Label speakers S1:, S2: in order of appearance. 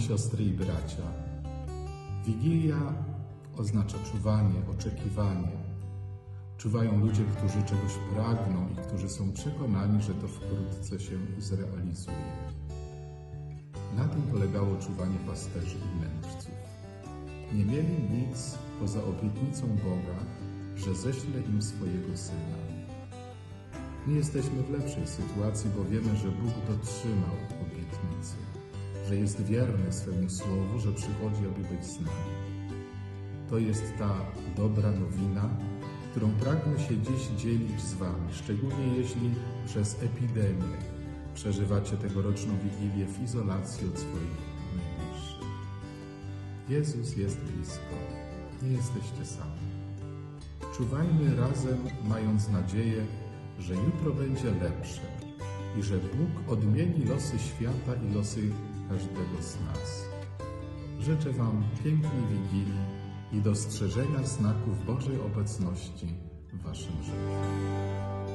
S1: Siostry i bracia, Wigilia oznacza czuwanie, oczekiwanie. Czuwają ludzie, którzy czegoś pragną i którzy są przekonani, że to wkrótce się zrealizuje. Na tym polegało czuwanie pasterzy i mędrców. Nie mieli nic poza obietnicą Boga, że ześle im swojego Syna. Nie jesteśmy w lepszej sytuacji, bo wiemy, że Bóg dotrzymał obietnicy, że jest wierny swemu słowu, że przychodzi, aby być z nami. To jest ta dobra nowina, którą pragnę się dziś dzielić z Wami, szczególnie jeśli przez epidemię przeżywacie tegoroczną Wigilię w izolacji od swoich najbliższych. Jezus jest blisko, nie jesteście sami. Czuwajmy razem, mając nadzieję, że jutro będzie lepsze i że Bóg odmieni losy świata i losy każdego z nas. Życzę Wam pięknej Wigilii i dostrzeżenia znaków Bożej obecności w Waszym życiu.